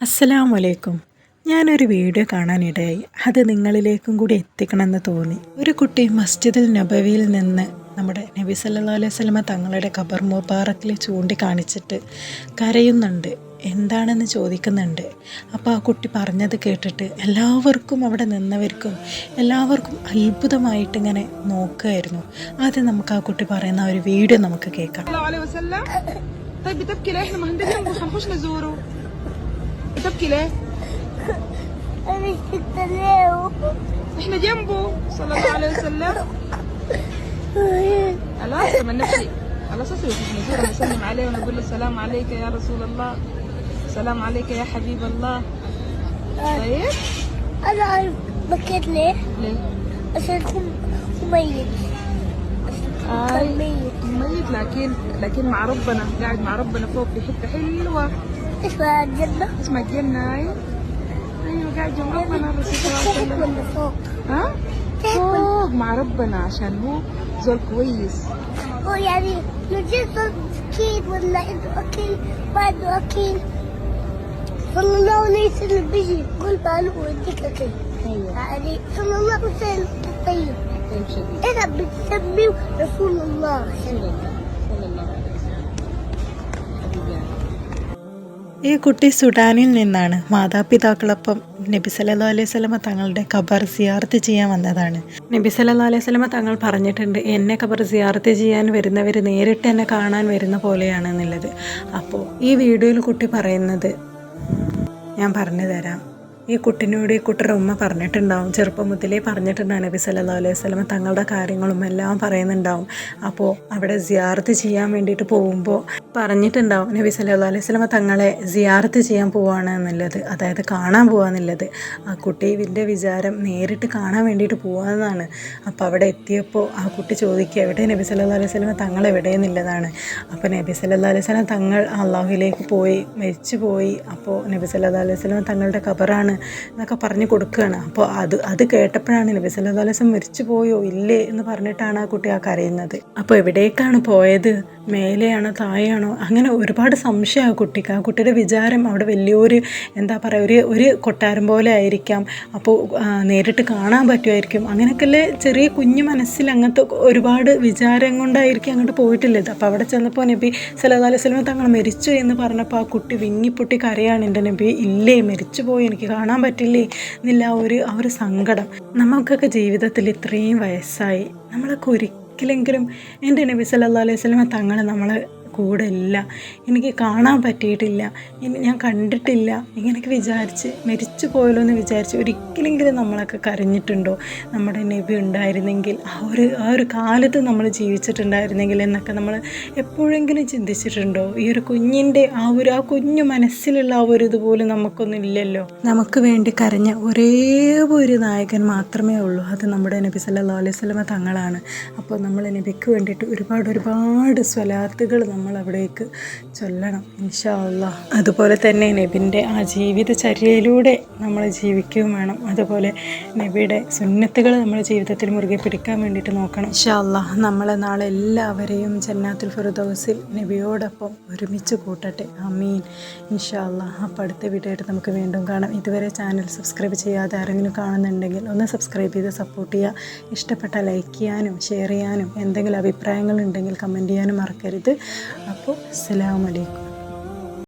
അസ്സലാം വലൈക്കും ഞാനൊരു വീഡിയോ കാണാനിടയായി. അത് നിങ്ങളിലേക്കും കൂടി എത്തിക്കണമെന്ന് തോന്നി. ഒരു കുട്ടി മസ്ജിദുൽ നബവിയിൽ നിന്ന് നമ്മുടെ നബി സല്ലാ അലൈഹി സ്വലമ തങ്ങളുടെ ഖബർ മുബാറക്കിൽ ചൂണ്ടിക്കാണിച്ചിട്ട് കരയുന്നുണ്ട്. എന്താണെന്ന് ചോദിക്കുന്നുണ്ട് അപ്പോൾ ആ കുട്ടി പറഞ്ഞത് കേട്ടിട്ട് എല്ലാവർക്കും അവിടെ നിന്നവർക്കും എല്ലാവർക്കും അത്ഭുതമായിട്ട് ഇങ്ങനെ നോക്കുകയായിരുന്നു ആദ്യം നമുക്ക് ആ കുട്ടി പറയുന്ന ആ ഒരു വീഡിയോ നമുക്ക് കേൾക്കാം صلى الله عليه وسلم طيب بتبكي ليه؟ احنا ما هندنا جنبه حنخش نزوره بتبكي ليه؟ احنا جنبه صلى الله عليه وسلم خلاص ما نمشي خلاص اصبر نزوره نسلم عليه ونقول له السلام عليك يا رسول الله السلام عليك يا حبيب الله. طيب. أنا أعرف بكيت ليه؟ ليه؟ عشان هو ميت آي كان ميت ميت لكن لكن مع ربنا قاعد مع ربنا فوق في حتة حلوة. اسمها الجنة. اسمها الجنة أيوه أيوه قاعد جنب ربنا. الرسول صلى الله عليه وسلم فوق؟ ها؟ فوق مع ربنا عشان هو زول كويس. هو يعني لو جيت أكيد ولا إنه أكيد بعده أكيد صلى الله عليه وسلم بيجي قول باله ويديك أكيد ايوه يعني صلى الله عليه وسلم طيب طيب شديد أنا بتسميه رسول الله رسول الله صلى الله عليه وسلم حبيبي يعني. ഈ കുട്ടി സുഡാനിൽ നിന്നാണ് മാതാപിതാക്കളൊപ്പം നബി സല്ലല്ലാഹു അലൈഹി സ്വലമ തങ്ങളുടെ ഖബർ സിയാർത്ത് ചെയ്യാൻ വന്നതാണ് നബി സല്ലല്ലാഹു അലൈഹി സ്വലമ തങ്ങൾ പറഞ്ഞിട്ടുണ്ട് എന്നെ ഖബർ സിയാർത്ത് ചെയ്യാൻ വരുന്നവർ നേരിട്ട് എന്നെ കാണാൻ വരുന്ന പോലെയാണ് എന്നുള്ളത് അപ്പോൾ ഈ വീഡിയോയിൽ കുട്ടി പറയുന്നത് ഞാൻ പറഞ്ഞു തരാം. ഈ കുട്ടിനോട് ഈ കുട്ടിയുടെ ഉമ്മ പറഞ്ഞിട്ടുണ്ടാവും. ചെറുപ്പം മുതലേ പറഞ്ഞിട്ടുണ്ടാവും നബി സല്ലല്ലാഹു അലൈഹി വസല്ലം. തങ്ങളുടെ കാര്യങ്ങളും എല്ലാം പറയുന്നുണ്ടാവും. അപ്പോൾ അവിടെ സിയാർത്ത് ചെയ്യാൻ വേണ്ടിയിട്ട് പോകുമ്പോൾ പറഞ്ഞിട്ടുണ്ടാവും നബി സല്ലല്ലാഹു അലൈഹി വസല്ലം തങ്ങളെ സിയാർത്ത് ചെയ്യാൻ പോവാണ് എന്നുള്ളത്. അതായത് കാണാൻ പോവാന്നുള്ളത് ആ കുട്ടീവിന്റെ വിചാരം നേരിട്ട് കാണാൻ വേണ്ടിയിട്ട് പോവാന്നാണ് അപ്പോൾ അവിടെ എത്തിയപ്പോൾ ആ കുട്ടി ചോദിക്കുക എവിടെ നബി സല്ലല്ലാഹു അലൈഹി വസല്ലം തങ്ങൾ എവിടെയെന്നുള്ളതാണ് അപ്പോൾ നബി സല്ലല്ലാഹു അലൈഹി വസല്ലം തങ്ങൾ അള്ളാഹുവിലേക്ക് പോയി മരിച്ചു പോയി അപ്പോൾ നബി സല്ലല്ലാഹു അലൈഹി വസല്ലം തങ്ങളുടെ ഖബറാണ്. എന്നൊക്കെ പറഞ്ഞു കൊടുക്കുകയാണ്. അപ്പോൾ അത് അത് കേട്ടപ്പോഴാണ് നബി സല്ലല്ലാഹു അലൈഹി വസല്ലം മരിച്ചു പോയോ ഇല്ലേ എന്ന് പറഞ്ഞിട്ടാണ് ആ കുട്ടി ആ കരയുന്നത്. അപ്പോൾ എവിടേക്കാണ് പോയത്? മേലെയാണോ താഴെയാണോ? അങ്ങനെ ഒരുപാട് സംശയം ആ കുട്ടിക്ക്. ആ കുട്ടിയുടെ വിചാരം അവിടെ വലിയൊരു എന്താ പറയുക ഒരു ഒരു കൊട്ടാരം പോലെ ആയിരിക്കാം. അപ്പോൾ നേരിട്ട് കാണാൻ പറ്റുമായിരിക്കും. അങ്ങനെയൊക്കെയല്ലേ ചെറിയ കുഞ്ഞു മനസ്സിൽ അങ്ങനത്തെ ഒരുപാട് വിചാരം കൊണ്ടായിരിക്കും അങ്ങോട്ട് പോയിട്ടില്ലത് അപ്പോൾ അവിടെ ചെന്നപ്പോൾ നബി സല്ലല്ലാഹു അലൈഹി വസല്ലം തങ്ങൾ മരിച്ചു എന്ന് പറഞ്ഞപ്പോൾ ആ കുട്ടി വിങ്ങിപ്പൊട്ടി കരയാണ്. എന്റെ നബി ഇല്ലേ മരിച്ചു പോയി എനിക്ക് കാണാൻ പറ്റില്ലേ എന്നില്ല ഒരു ആ ഒരു സങ്കടം. നമുക്കൊക്കെ ജീവിതത്തിൽ ഇത്രയും വയസ്സായി. നമ്മളൊക്കെ ഒരിക്കലെങ്കിലും എന്റെ നബി സല്ലാ അലൈഹി സ്വലമ തങ്ങൾ നമ്മളെ കൂടെ ഇല്ല എനിക്ക് കാണാൻ പറ്റിയിട്ടില്ല. ഇനി ഞാൻ കണ്ടിട്ടില്ല. ഇങ്ങനെയൊക്കെ വിചാരിച്ച് മരിച്ചു പോയല്ലോ എന്ന് വിചാരിച്ച് ഒരിക്കലെങ്കിലും നമ്മളൊക്കെ കരഞ്ഞിട്ടുണ്ടോ? നമ്മുടെ നബി ഉണ്ടായിരുന്നെങ്കിൽ ആ ഒരു ആ ഒരു കാലത്ത് നമ്മൾ ജീവിച്ചിട്ടുണ്ടായിരുന്നെങ്കിൽ എന്നൊക്കെ നമ്മൾ എപ്പോഴെങ്കിലും ചിന്തിച്ചിട്ടുണ്ടോ? ഈ ഒരു കുഞ്ഞിന്റെ ആ ഒരു ആ കുഞ്ഞു മനസ്സിലുള്ള ആ ഒരു ഇതുപോലും നമുക്കൊന്നും ഇല്ലല്ലോ. നമുക്ക് വേണ്ടി കരഞ്ഞ ഒരേ ഒരു നായകൻ മാത്രമേ ഉള്ളൂ. അത് നമ്മുടെ നബി സല്ലല്ലാഹു അലൈഹി വസല്ലമ തങ്ങളാണ്. അപ്പോൾ നമ്മൾ നബിക്ക് വേണ്ടിയിട്ട് ഒരുപാട് ഒരുപാട് സ്വലാത്തുകൾ നമ്മൾ അവിടേക്ക് ചൊല്ലണം ഇൻഷാ അള്ളാ അതുപോലെ തന്നെ നബിന്റെ ആ ജീവിതചര്യയിലൂടെ നമ്മൾ ജീവിക്കുകയും വേണം. അതുപോലെ നബിയുടെ സുന്നത്തുകൾ നമ്മൾ ജീവിതത്തിൽ മുറുകെ പിടിക്കാൻ വേണ്ടിയിട്ട് നോക്കണം. ഇൻഷാ അള്ളാ നമ്മളെ നാളെ എല്ലാവരെയും ജന്നാത്തുൽ ഫിറുദോസിൽ നബിയോടൊപ്പം ഒരുമിച്ച് കൂട്ടട്ടെ. അമീൻ ഇൻഷാ അള്ളാ അപ്പോൾ അടുത്ത വീഡിയോ നമുക്ക് വീണ്ടും കാണാം. ഇതുവരെ ചാനൽ സബ്സ്ക്രൈബ് ചെയ്യാതെ ആരെങ്കിലും കാണുന്നുണ്ടെങ്കിൽ ഒന്ന് സബ്സ്ക്രൈബ് ചെയ്ത് സപ്പോർട്ട് ചെയ്യുക. ഇഷ്ടപ്പെട്ട ലൈക്ക് ചെയ്യാനും ഷെയർ ചെയ്യാനും എന്തെങ്കിലും അഭിപ്രായങ്ങൾ ഉണ്ടെങ്കിൽ കമന്റ് ചെയ്യാനും മറക്കരുത്. അപ്പോൾ അസ്സലാമു അലൈക്കും.